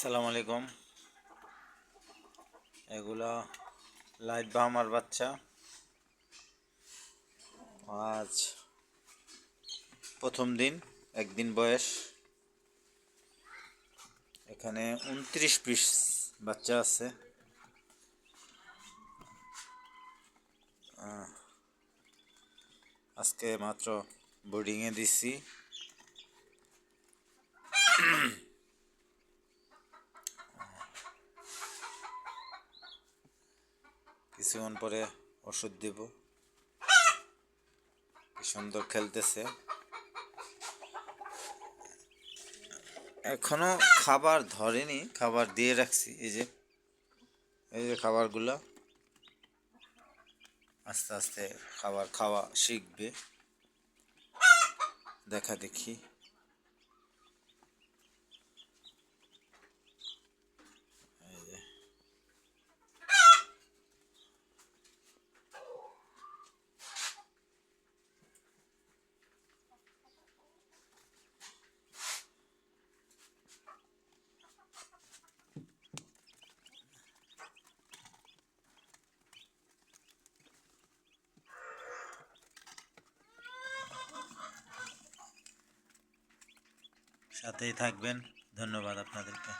আসসালামু আলাইকুম। এগুলা লাইট বা আমার বাচ্চা। আজ প্রথম দিন, একদিন বয়স। এখানে উনত্রিশ পিস বাচ্চা আছে। আজকে মাত্র বোর্ডিংয়ে দিছি। কিছুক্ষণ পরে ওষুধ দেব। সুন্দর খেলতেছে। এখনও খাবার ধরেনি, খাবার দিয়ে রাখছি, এই যে এই যে খাবারগুলো। আস্তে আস্তে খাবার খাওয়া শিখবে। দেখা দেখি। সাথেই থাকবেন। ধন্যবাদ আপনাদেরকে।